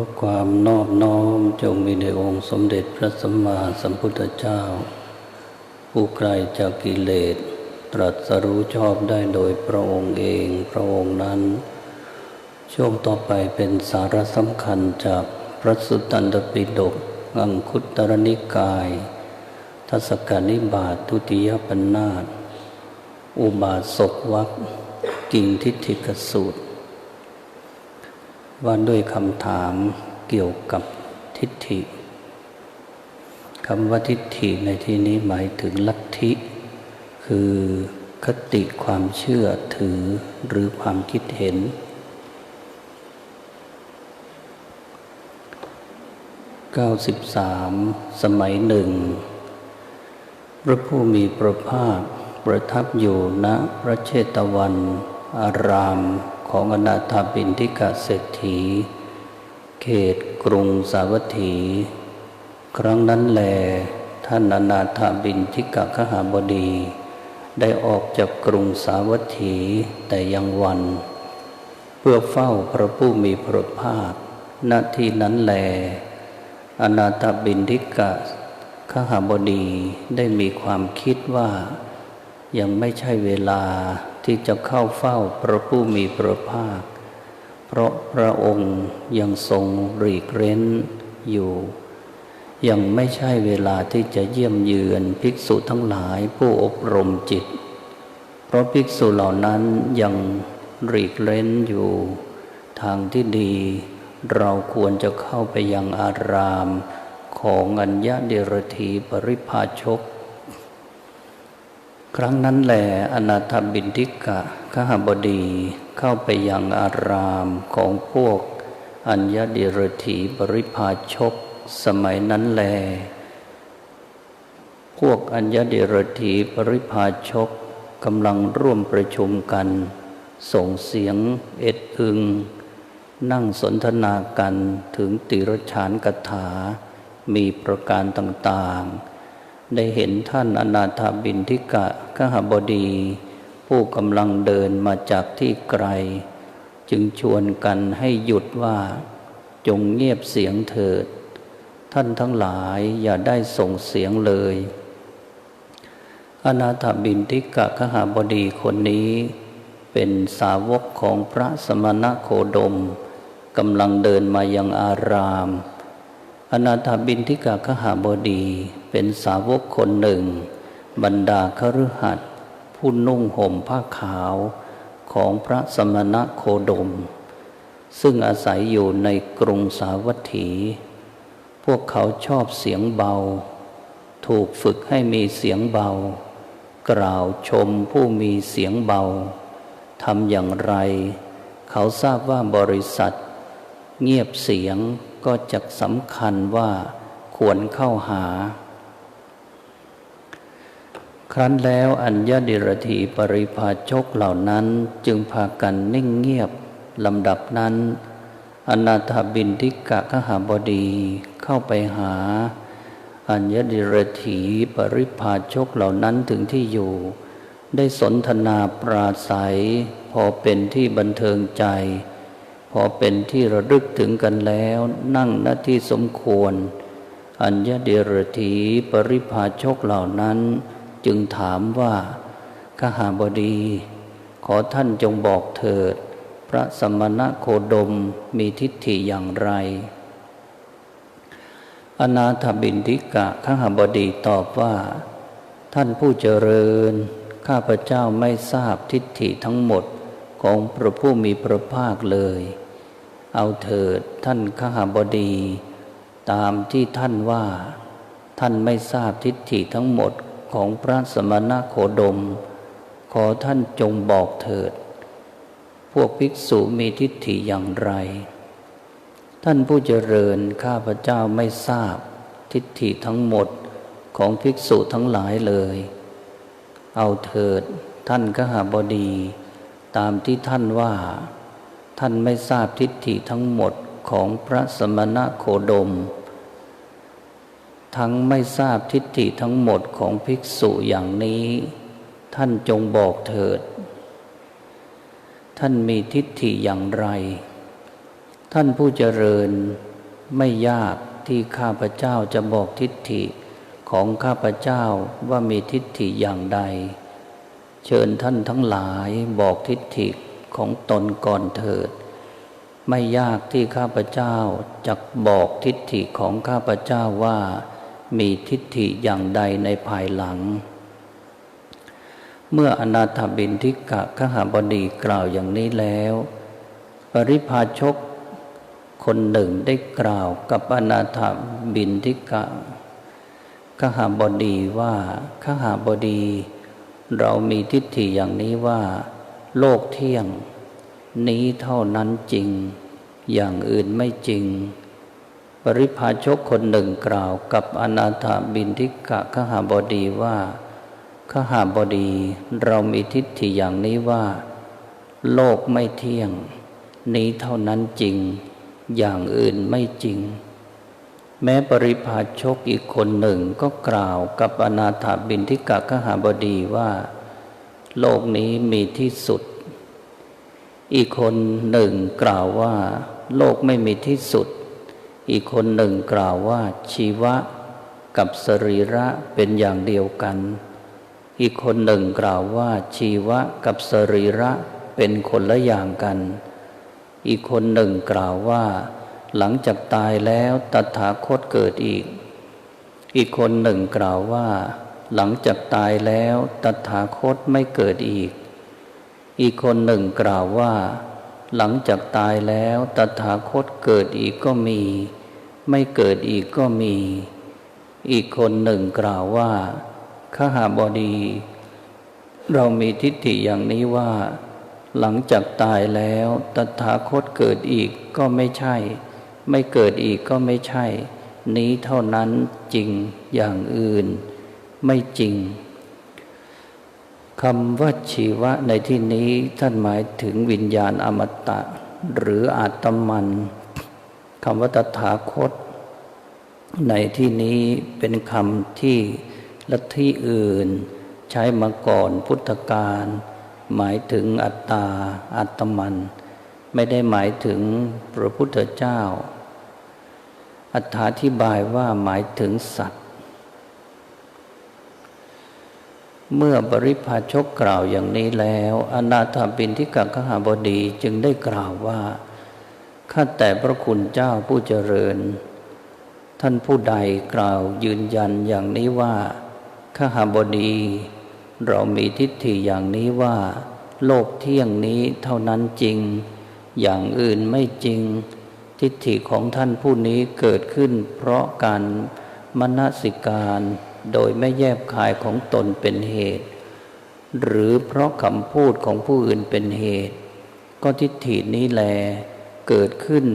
อความนอบน้อมจงมีในองค์สมเด็จพระสัมมาสัมพุทธเจ้า ผู้ไกลจากกิเลส ตรัสรู้ชอบได้โดยพระองค์เองพระองค์นั้น ช่วงต่อไปเป็นสาระสำคัญจากพระสุตตันตปิฎกอังคุตรนิกาย ทศกนิบาตทุติยปัญนาตอุบาสกวักกิ่งทิฏฐิกสูตร ว่าด้วยคำถามเกี่ยวกับทิฏฐิคำว่าทิฏฐิในที่นี้หมายถึงลัทธิ คือคติความเชื่อถือหรือความคิดเห็น 93 สมัยหนึ่ง พระผู้มีพระภาคประทับอยู่ณพระเชตวัน อารามของอนาถาบินทิกาเศรษฐี เขตกรุงสาวัตถี ครั้งนั้นแล ท่านอนาถาบินทิกะขหาบดี ได้ออกจากกรุงสาวัตถีแต่ยังวัน เพื่อเฝ้าพระผู้มีพระภาคณที่นั้นแล อนาถบินทิกะขหาบดีได้มีความคิดว่ายังไม่ใช่เวลา ที่จะเข้าเฝ้าพระผู้มีพระภาค เพราะพระองค์ยังทรงหลีกเร้นอยู่ ยังไม่ใช่เวลาที่จะเยี่ยมเยือนภิกษุทั้งหลายผู้อบรมจิต เพราะภิกษุเหล่านั้นยังหลีกเร้นอยู่ ทางที่ดี เราควรจะเข้าไปยังอารามของอัญญาเดรธีปริพาชก ครั้งนั้นแหลอนาถบินทิกะขหบดีเข้าไปยังอารามของพวก อัญญาเดรธีปริพาชก สมัยนั้นแล พวกอัญญาเดรธีปริพาชกกำลังร่วมประชุมกัน ส่งเสียงเอ็ดอึง นั่งสนทนากันถึงติรชานกถา มีประการต่างๆ ได้เห็นท่านอนาถาบินทิกะขหบดี ผู้กำลังเดินมาจากที่ไกล จึงชวนกันให้หยุดว่า จงเงียบเสียงเถิด ท่านทั้งหลายอย่าได้ส่งเสียงเลย อนาถบินทิกะขหบดีคนนี้ เป็นสาวกของพระสมณโคดมกำลังเดินมายังอาราม อนาถบินทิกะขหาบดีเป็นสาวกคนหนึ่ง บรรดาคฤหัสถ์ผู้นุ่งห่มผ้าขาวของพระสมณะโคดม ซึ่งอาศัยอยู่ในกรุงสาวัตถี พวกเขาชอบเสียงเบา ถูกฝึกให้มีเสียงเบา กล่าวชมผู้มีเสียงเบาทำอย่างไร เขาทราบว่าบริษัท เงียบเสียง ก็จะสำคัญว่าควรเข้าหา ครั้นแล้วอัญญาดิรธีปริพาชกเหล่านั้นจึงพากันนิ่งเงียบลำดับนั้น อนาถบินทิกะขหาบดีเข้าไปหา อัญญดิรถีปริพาชกเหล่านั้นถึงที่อยู่ ได้สนทนาปราศัย พอเป็นที่บันเทิงใจ พอเป็นที่ระลึกถึงกันแล้วนั่งหน้าที่สมควร อัญญเดรถีปริพาชกเหล่านั้น จึงถามว่าขหาบดี ขอท่านจงบอกเถิด พระสมณะโคดมมีทิฏฐิอย่างไร อนาถบินทิกะขหาบดีตอบว่า ท่านผู้เจริญ ข้าพเจ้าไม่ทราบทิฏฐิทั้งหมด ของพระผู้มีพระภาคเลย เอาเถิดท่านขหบดี ตามที่ท่านว่า ท่านไม่ทราบทิฏฐิทั้งหมดของพระสมณโคดม ขอท่านจงบอกเถิด พวกภิกษุมีทิฏฐิอย่างไร ท่านผู้เจริญข้าพเจ้าไม่ทราบทิฏฐิทั้งหมดของภิกษุทั้งหลายเลย เอาเถิดท่านกหาบดี ตามที่ท่านว่า ท่านไม่ทราบทิฏฐิทั้งหมดของพระสมณะโคดม ทั้งไม่ทราบทิฏฐิทั้งหมดของภิกษุอย่างนี้ ท่านจงบอกเถิด ท่านมีทิฏฐิอย่างไร ท่านผู้เจริญไม่ยากที่ข้าพเจ้าจะบอกทิฏฐิของข้าพเจ้าว่ามีทิฏฐิอย่างใด เชิญท่านทั้งหลายบอกทิฏฐิของตนก่อนเถิด ไม่ยากที่ข้าพเจ้าจะบอกทิฏฐิของข้าพเจ้าว่า มีทิฏฐิอย่างใดในภายหลัง เมื่ออนาถบินทิกะขหาบดีกล่าวอย่างนี้แล้ว ปริพาชกคนหนึ่งได้กล่าวกับอนาถบินทิกะขหาบดีว่าขหาบดี เรามีทิฏฐิอย่างนี้ว่า โลกเที่ยง นี้เท่านั้นจริง อย่างอื่นไม่จริง ปริพาชกคนหนึ่งกล่าวกับอนาถาบินทิกะขหาบดีว่าขหาบดี เรามีทิฏฐิอย่างนี้ว่า โลกไม่เที่ยง นี้เท่านั้นจริง อย่างอื่นไม่จริง แม้ปริพาชกอีกคนหนึ่งก็กล่าวกับอนาถาบินทิกะขหาบดีว่า โลกนี้มีที่สุด อีกคนหนึ่งกล่าวว่า โลกไม่มีที่สุด อีกคนหนึ่งกล่าวว่า ชีวะกับสรีระเป็นอย่างเดียวกัน อีกคนหนึ่งกล่าวว่า ชีวะกับสรีระเป็นคนละอย่างกัน อีกคนหนึ่งกล่าวว่า หลังจากตายแล้วตถาคตเกิดอีก อีกคนหนึ่งกล่าวว่า หลังจากตายแล้วตถาคตไม่เกิดอีก อีกคนหนึ่งกล่าวว่า หลังจากตายแล้วตถาคตเกิดอีกก็มี ไม่เกิดอีกก็มี อีกคนหนึ่งกล่าวว่าขหาบดี เรามีทิฏฐิอย่างนี้ว่า หลังจากตายแล้วตถาคตเกิดอีกก็ไม่ใช่ ไม่เกิดอีกก็ไม่ใช่ นี้เท่านั้นจริงอย่างอื่น ไม่จริงคำว่าชีวะในที่นี้ท่านหมายถึงวิญญาณอมตะ หรืออาตมันคำว่าตถาคต ในที่นี้เป็นคำที่ลัทธิอื่น ใช้มาก่อนพุทธกาลหมายถึงอัตตาอัตมัน ไม่ได้หมายถึงพระพุทธเจ้า อธิบายว่าหมายถึงสัตว์ เมื่อบริพาชกกล่าวอย่างนี้แล้ว อนาถาบินทิกังขหาบดีจึงได้กล่าวว่าข้าแต่พระคุณเจ้าผู้เจริญ ท่านผู้ใดกล่าวยืนยันอย่างนี้ว่าขหาบดี เรามีทิฏฐิอย่างนี้ว่า โลกเที่ยงนี้เท่านั้นจริง อย่างอื่นไม่จริง ทิฏฐิของท่านผู้นี้เกิดขึ้น เพราะการมนสิการโดยไม่แยบคายของตนเป็นเหตุ หรือเพราะคำพูดของผู้อื่นเป็นเหตุ ก็ทิฏฐินี้แลเกิดขึ้น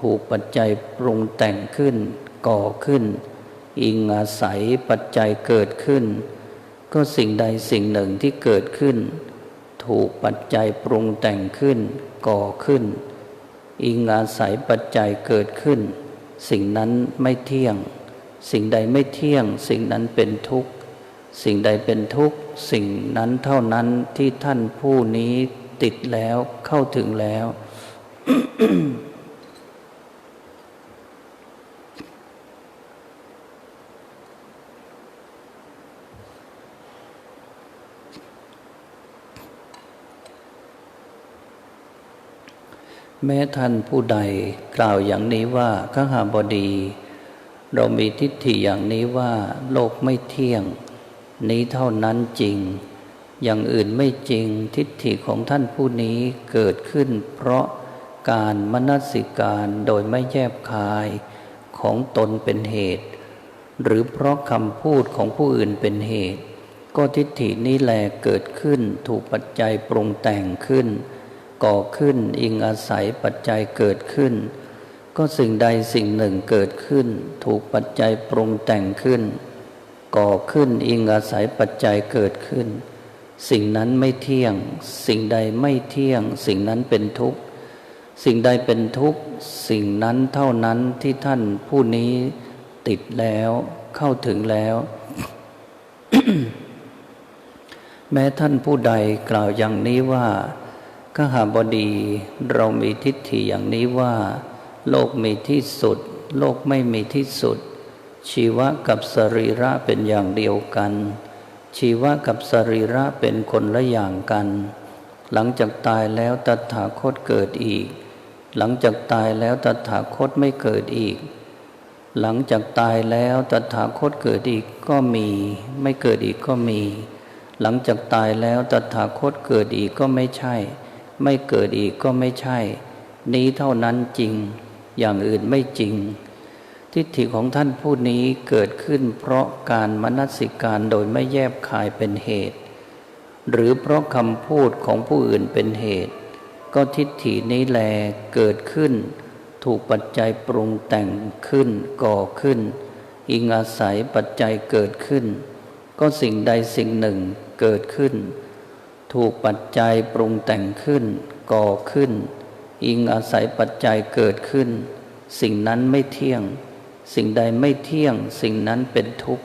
ถูกปัจจัยปรุงแต่งขึ้น ก่อขึ้น อิงอาศัยปัจจัยเกิดขึ้น ก็สิ่งใดสิ่งหนึ่งที่เกิดขึ้น ถูกปัจจัยปรุงแต่งขึ้น ก่อขึ้น อิงอาศัยปัจจัยเกิดขึ้น สิ่งนั้นไม่เที่ยง สิ่งใดไม่เที่ยง สิ่งนั้นเป็นทุกข์ สิ่งใดเป็นทุกข์ สิ่งนั้นเท่านั้นที่ท่านผู้นี้ติดแล้วเข้าถึงแล้ว แม้ท่านผู้ใดกล่าวอย่างนี้ว่าข้าหาบดี เรามีทิฏฐิอย่างนี้ว่าโลกไม่เที่ยง นี้เท่านั้นจริง อย่างอื่นไม่จริงทิฏฐิของท่านผู้นี้เกิดขึ้น เพราะการมนสิการโดยไม่แยบคายของตนเป็นเหตุ หรือเพราะคำพูดของผู้อื่นเป็นเหตุ ก็ทิฏฐินี้แหลเกิดขึ้นถูกปัจจัยปรุงแต่งขึ้น ก่อขึ้น อิงอาศัยปัจจัยเกิดขึ้น ก็สิ่งใดสิ่งหนึ่งเกิดขึ้น ถูกปัจจัยปรุงแต่งขึ้น ก่อขึ้นอิงอาศัยปัจจัยเกิดขึ้น สิ่งนั้นไม่เที่ยง สิ่งใดไม่เที่ยง สิ่งนั้นเป็นทุกข์ สิ่งใดเป็นทุกข์ สิ่งนั้นเท่านั้นที่ท่านผู้นี้ติดแล้วเข้าถึงแล้วแม้ท่านผู้ใดกล่าวอย่างนี้ว่า ขหาบดีเรามีทิฏฐิอย่างนี้ว่า โลกมีที่สุด โลกไม่มีที่สุด ชีวะกับสรีระเป็นอย่างเดียวกัน ชีวะกับสรีระเป็นคนละอย่างกัน หลังจากตายแล้วตถาคตเกิดอีก หลังจากตายแล้วตถาคตไม่เกิดอีก หลังจากตายแล้วตถาคตเกิดอีกก็มี ไม่เกิดอีกก็มี หลังจากตายแล้วตถาคตเกิดอีกก็ไม่ใช่ ไม่เกิดอีกก็ไม่ใช่ นี้เท่านั้นจริง อย่างอื่นไม่จริง ทิฏฐิของท่านผู้นี้เกิดขึ้นเพราะการมนสิการโดยไม่แยบคายเป็นเหตุ หรือเพราะคำพูดของผู้อื่นเป็นเหตุ ก็ทิฏฐินี้แลเกิดขึ้น ถูกปัจจัยปรุงแต่งขึ้นก่อขึ้น อิงอาศัยปัจจัยเกิดขึ้น ก็สิ่งใดสิ่งหนึ่งเกิดขึ้น ถูกปัจจัยปรุงแต่งขึ้น ก่อขึ้น อิงอาศัยปัจจัยเกิดขึ้น สิ่งนั้นไม่เที่ยง สิ่งใดไม่เที่ยง สิ่งนั้นเป็นทุกข์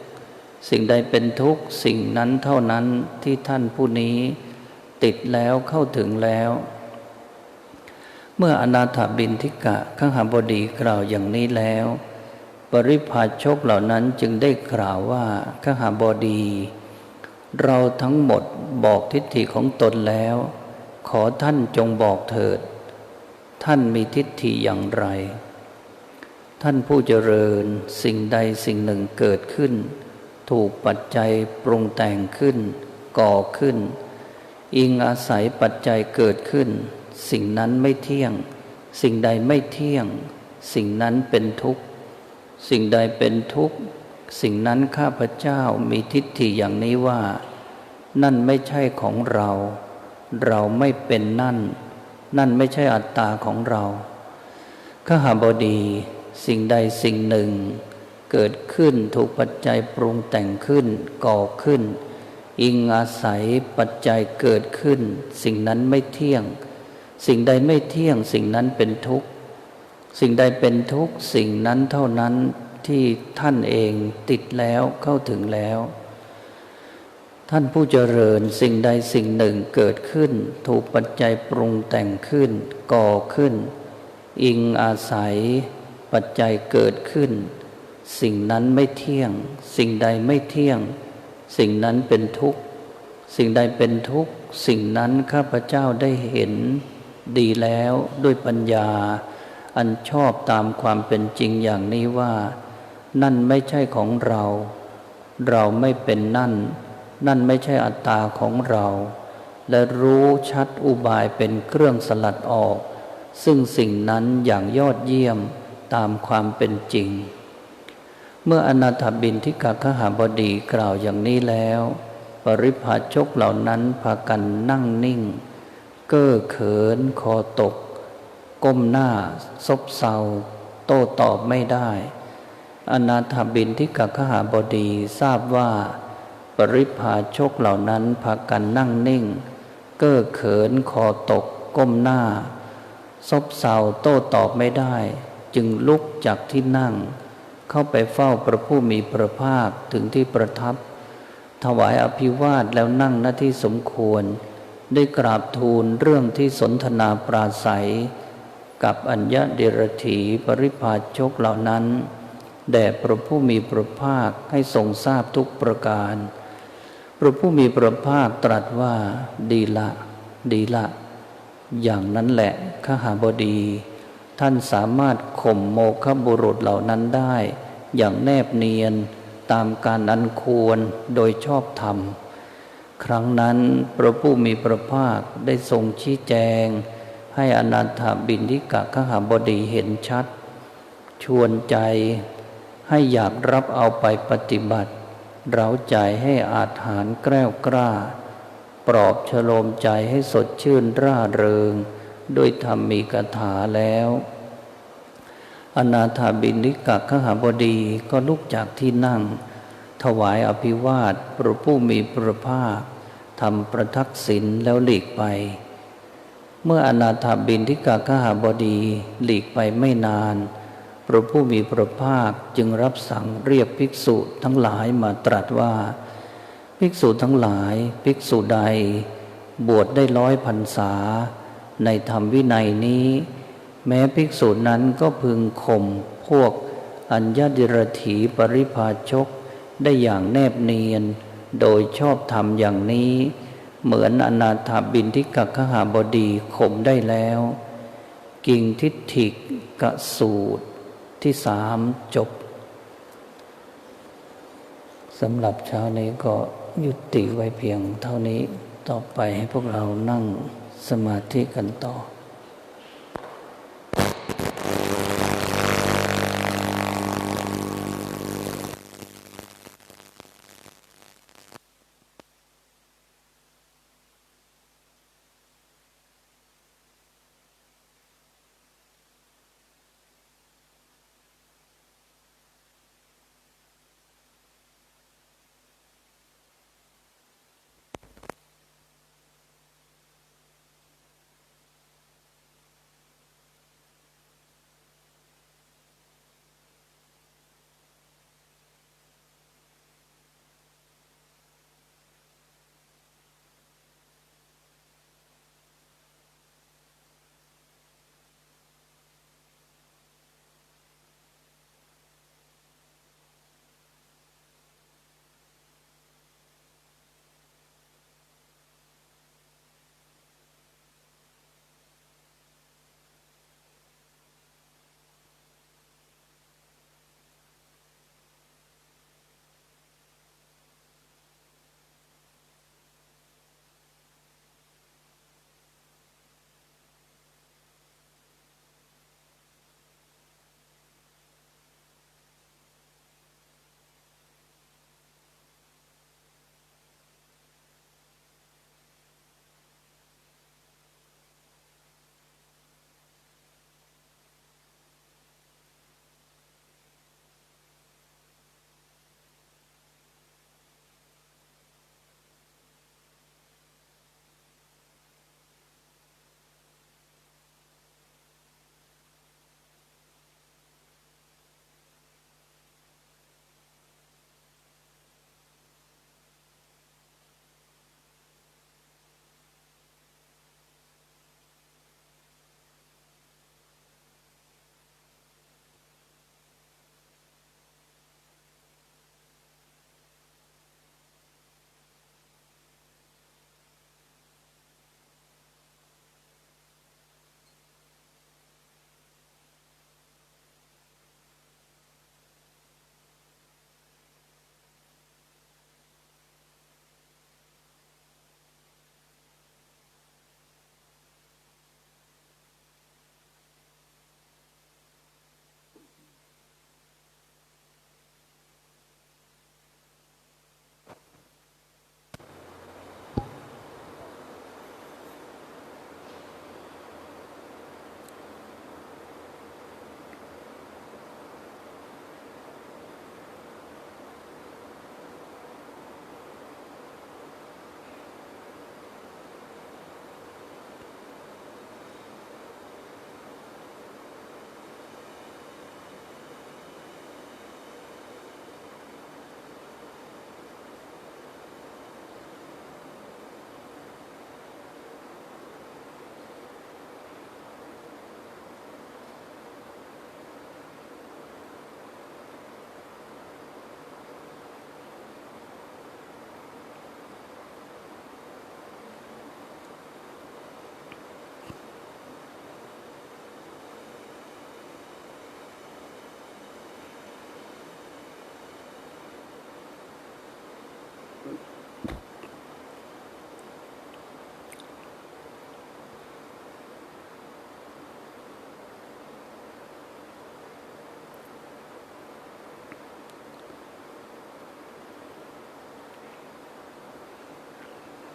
สิ่งใดเป็นทุกข์ สิ่งนั้นเท่านั้นที่ท่านผู้นี้ ติดแล้วเข้าถึงแล้ว เมื่ออนาถบินทิกะข้งหาบดีกล่าวอย่างนี้แล้ว ปริพาชกเหล่านั้นจึงได้กล่าวว่าข้งหาบดี เราทั้งหมดบอกทิฏฐิของตนแล้ว ขอท่านจงบอกเถิด ท่านมีทิฏฐิอย่างไร ท่านผู้เจริญสิ่งใดสิ่งหนึ่งเกิดขึ้น ถูกปัจจัยปรุงแต่งขึ้น ก่อขึ้น อิงอาศัยปัจจัยเกิดขึ้น สิ่งนั้นไม่เที่ยง สิ่งใดไม่เที่ยง สิ่งนั้นเป็นทุกข์ สิ่งใดเป็นทุกข์ สิ่งนั้นข้าพเจ้ามีทิฏฐิอย่างนี้ว่า นั่นไม่ใช่ของเรา เราไม่เป็นนั่น นั่นไม่ใช่อัตตาของเราขหาบดี สิ่งใดสิ่งหนึ่ง เกิดขึ้นถูกปัจจัยปรุงแต่งขึ้นก่อขึ้น อิงอาศัยปัจจัยเกิดขึ้น สิ่งนั้นไม่เที่ยง สิ่งใดไม่เที่ยง สิ่งนั้นเป็นทุกข์ สิ่งใดเป็นทุกข์ สิ่งนั้นเท่านั้น ที่ท่านเองติดแล้วเข้าถึงแล้ว ท่านผู้เจริญสิ่งใดสิ่งหนึ่งเกิดขึ้น ถูกปัจจัยปรุงแต่งขึ้น ก่อขึ้น อิงอาศัย ปัจจัยเกิดขึ้น สิ่งนั้นไม่เที่ยง สิ่งใดไม่เที่ยง สิ่งนั้นเป็นทุกข์ สิ่งใดเป็นทุกข์ สิ่งนั้นข้าพเจ้าได้เห็น ดีแล้วด้วยปัญญาอันชอบตามความเป็นจริงอย่างนี้ว่า นั่นไม่ใช่ของเรา เราไม่เป็นนั่น นั่นไม่ใช่อัตตาของเรา และรู้ชัดอุบายเป็นเครื่องสลัดออก ซึ่งสิ่งนั้นอย่างยอดเยี่ยมตามความเป็นจริง เมื่ออนาถบินทิกาคหาบดีกล่าวอย่างนี้แล้ว ปริพาชกเหล่านั้นพากันนั่งนิ่ง เก้อเขินคอตก ก้มหน้า ซบเซา โต้ตอบไม่ได้ อนาถบินทิกาคหาบดีทราบว่า ปริพาชกเหล่านั้นพากันนั่งนิ่ง เก้อเขินคอตกก้มหน้า ซบเซาโต้ตอบไม่ได้ จึงลุกจากที่นั่ง เข้าไปเฝ้าพระผู้มีพระภาคถึงที่ประทับ ถวายอภิวาทแล้วนั่งหน้าที่สมควร ได้กราบทูลเรื่องที่สนทนาปราศัย กับอัญญเดรถีปริพาชกเหล่านั้น แด่พระผู้มีพระภาคให้ทรงทราบทุกประการ พระผู้มีพระภาคตรัสว่าดีละ ดีละ อย่างนั้นแหละขหาบดี ท่านสามารถข่มโมฆบุรุษเหล่านั้นได้ อย่างแนบเนียนตามการอันควรโดยชอบธรรม ครั้งนั้นพระผู้มีพระภาคได้ทรงชี้แจง ให้อนาถบินทิกะขหาบดีเห็นชัด ชวนใจ ให้อยากรับเอาไปปฏิบัติ เราใจให้อาถานแกล้วกล้า ปลอบฉโลมใจให้สดชื่นร่าเริง ด้วยธรรมมีกถาแล้ว อนาถาบินิกะขหาบดีก็ลุกจากที่นั่ง ถวายอภิวาทพระผู้มีพระภาคทำประทักษิณแล้วหลีกไป เมื่ออนาถาบินทิกะขหาบดีหลีกไปไม่นาน พระผู้มีพระภาคจึงรับสั่งเรียกภิกษุทั้งหลายมาตรัสว่า ภิกษุทั้งหลายภิกษุใด บวชได้ร้อยพรรษา ในธรรมวินัยนี้ แม้ภิกษุนั้นก็พึงข่มพวกอัญญดิรถีปริพาชกได้อย่างแนบเนียน โดยชอบธรรมอย่างนี้ เหมือนอนาถาบินทิกขหาบดีข่มได้แล้ว กิ่งทิฏฐิกสูตร ที่สามจบสำหรับเช้านี้ก็ยุติไว้เพียงเท่านี้ต่อไปให้พวกเรานั่งสมาธิกันต่อ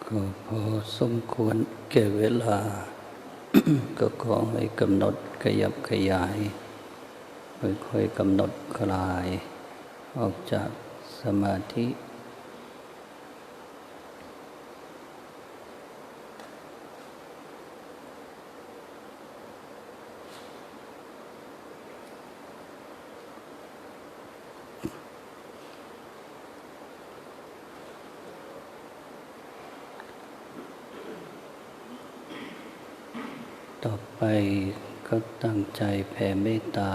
ก็พอสมควรแก่เวลา ก็ขอให้กำหนดขยับขยาย ค่อยๆกำหนดคลาย ออกจากสมาธิ ต่อไปก็ตั้งใจแผ่เมตตา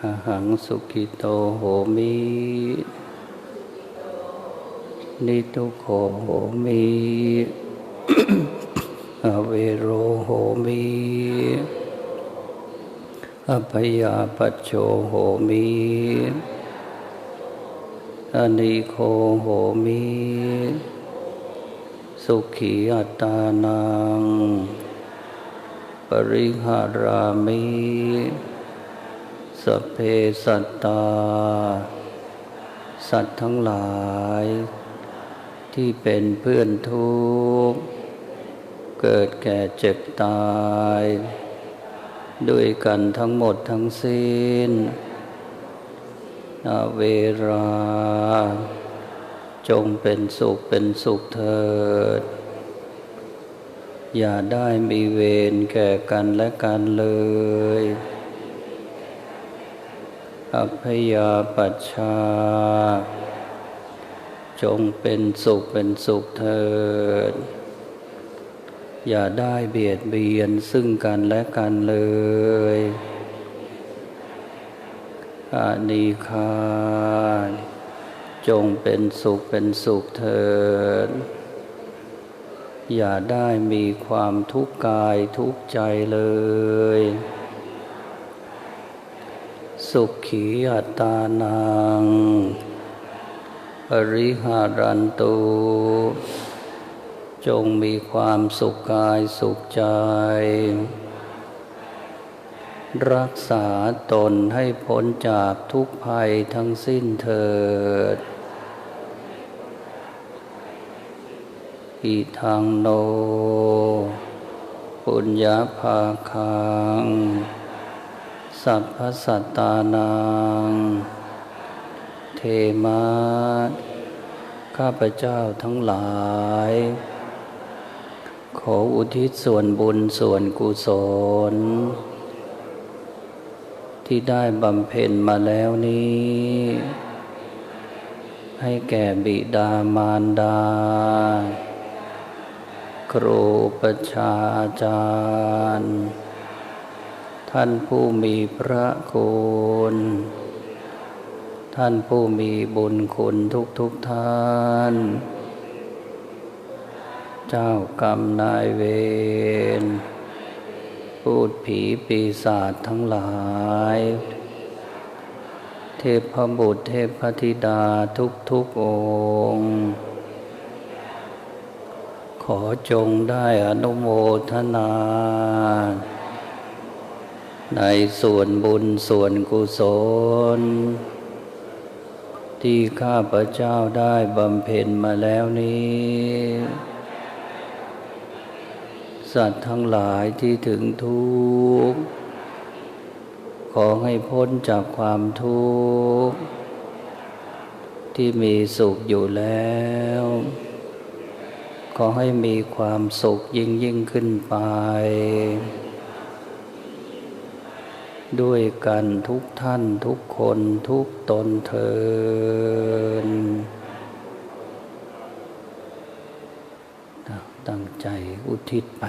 อาหังสุกิโตโหมิ นิทุโขโหมิ อเวโรโหมิอภยาปัจโชโหมิอนิโคโหมิ สุขีอัตานัง ปริหารามิสเพสัตตา สัตว์ทั้งหลาย ที่เป็นเพื่อนทุกข์ เกิดแก่เจ็บตาย ด้วยกันทั้งหมดทั้งสิ้นอเวรา จงเป็นสุขเป็นสุขเถิด อย่าได้มีเวรแก่กันและกันเลย อัพยาปัชชา จงเป็นสุขเป็นสุขเถิด อย่าได้เบียดเบียนซึ่งกันและกันเลยอานิคา จงเป็นสุขเป็นสุขเถิด อย่าได้มีความทุกข์กายทุกข์ใจเลย สุขีอัตตานังปริหารันตุจงมีความสุขกายสุขใจ รักษาตนให้พ้นจากทุกภัยทั้งสิ้นเถิด อิทังโน ปุญญาภาคัง สัพพสัตตานัง เทมาข้าพเจ้าทั้งหลาย ขออุทิศส่วนบุญส่วนกุศล ที่ได้บำเพ็ญมาแล้วนี้ให้แก่บิดามารดา ครูประชาจารย์ ท่านผู้มีพระคุณ ท่านผู้มีบุญคุณทุกทุกท่าน เจ้ากรรมนายเวรพูดผีปีศาจทั้งหลาย เทพบุตรเทพธิดาทุกทุกองค์ ขอจงได้อนุโมทนา ในส่วนบุญส่วนกุศล ที่ข้าพเจ้าได้บำเพ็ญมาแล้วนี้ สัตว์ทั้งหลายที่ถึงทุกข์ ขอให้พ้นจากความทุกข์ ที่มีสุขอยู่แล้ว ขอให้มีความสุขยิ่งยิ่งขึ้นไป ด้วยกันทุกท่านทุกคนทุกตนเทินตั้งใจอุทิศไป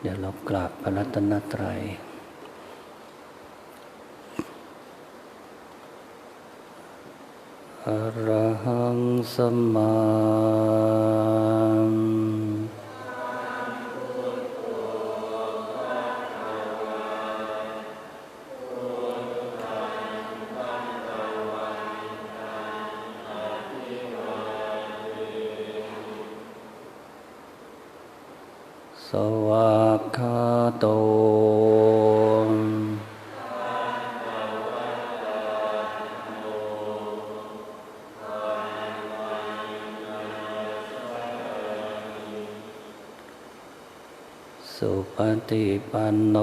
เดี๋ยวเรากราบพระรัตนตรัย อรหังสัมมา สุปฏิปันโน